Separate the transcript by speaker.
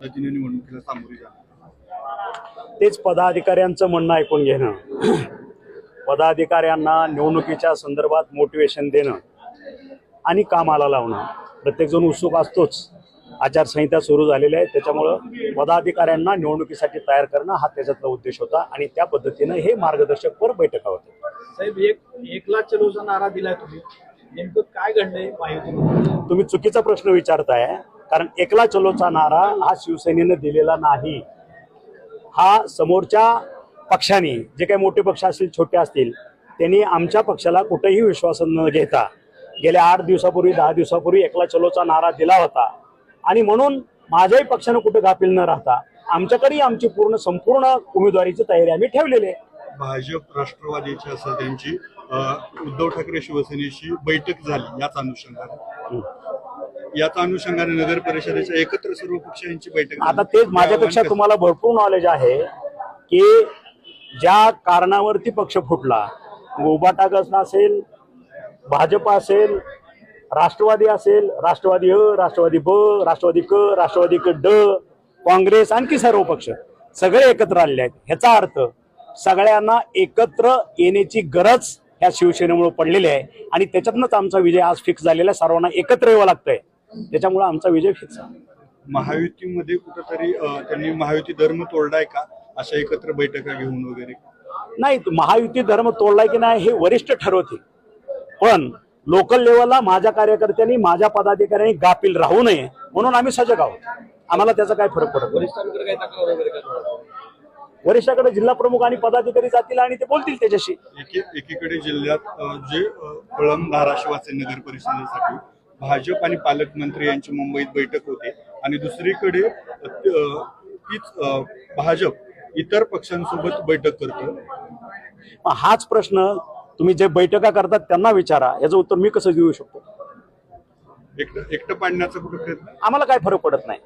Speaker 1: निवडणुकीला सामोरे जाणार
Speaker 2: तेच पदाधिकाऱ्यांचं म्हणणं ऐकून घेणं. पदाधिकाऱ्यांना निवडणुकीच्या संदर्भात मोटिवेशन देणं आणि कामाला लावणं. प्रत्येकजण उत्सुक असतोच. आचारसंहिता सुरू झालेली आहे. त्याच्यामुळं पदाधिकाऱ्यांना निवडणुकीसाठी तयार करणं हा त्याच्यातला उद्देश होता आणि त्या पद्धतीनं हे मार्गदर्शकपर बैठका होत्या.
Speaker 3: साहेब एक एकला चलोचा नारा दिलाय तुम्ही. नेमकं काय घडलंय?
Speaker 2: तुम्ही चुकीचा प्रश्न विचारताय. कारण एकला चलोचा नारा हा शिवसेनेनं दिलेला नाही. हा समोरच्या पक्षाने जे काही मोठे पक्ष असतील छोटे असतील त्यांनी आमच्या पक्षाला कुठेही विश्वास न घेता गेल्या आठ दिवसापूर्वी दहा दिवसापूर्वी एकला चलोचा नारा दिला होता. आणि म्हणून माझ्याही पक्षानं कुठे गाफील न राहता आमच्याकडे आमची पूर्ण संपूर्ण उमेदवारीची तयारी आम्ही ठेवलेली आहे.
Speaker 1: भाजप राष्ट्रवादीच्या असं त्यांची उद्धव ठाकरे शिवसेनेशी बैठक झाली याच अनुषंगाने. याच अनुषंगाने नगर परिषदेच्या एकत्र सर्व पक्षांची बैठक.
Speaker 2: आता तेच माझ्यापेक्षा तुम्हाला भरपूर नॉलेज आहे की ज्या कारणावरती पक्ष फुटला उबाटा गट असेल भाजप असेल राष्ट्रवादी असेल राष्ट्रवादी अ राष्ट्रवादी ब राष्ट्रवादी क राष्ट्रवादी क ड काँग्रेस आणखी सर्व पक्ष सगळे एकत्र आलेले आहेत. ह्याचा अर्थ सगळ्यांना एकत्र येण्याची गरज ह्या शिवसेनेमुळे पडलेली आहे आणि त्याच्यातनंच आमचा विजय आज फिक्स झालेला आहे. सर्वांना एकत्र यावं लागतंय. त्याच्यामुळे आमचा विजय फिक्स
Speaker 1: महायुतीमध्ये कुठंतरी त्यांनी महायुती धर्म तोडलाय का? अशा एकत्र बैठका घेऊन वगैरे?
Speaker 2: नाही तो महायुती धर्म तोडलाय की नाही हे वरिष्ठ ठरवतील. पण लोकल लेवलला माझ्या कार्यकर्त्यांनी माझ्या पदाधिकाऱ्यांनी गाफील राहू नये म्हणून आम्ही सजग आहोत. आम्हाला त्याचा काय फरक पडत नाही.
Speaker 3: वरिष्ठांकडे
Speaker 2: जिल्हा प्रमुख आणि पदाधिकारी जातील आणि ते बोलतील त्याच्याशी.
Speaker 1: एकी एकीकडे जिल्ह्यात जे अं, कळंब धाराशिव असेल नगर परिषदेसाठी भाजप आणि पालकमंत्री यांची मुंबईत बैठक होते. आणि दुसरीकडे तीच भाजप इतर पक्षांसोबत बैठक करतं.
Speaker 2: हाच प्रश्न तुम्ही जे बैठका करतात त्यांना विचारा. याचं उत्तर मी कसं देऊ शकतो?
Speaker 1: एकटं एकटं पाडण्याचा कुठं प्रयत्न?
Speaker 2: आम्हाला काय फरक पडत नाही.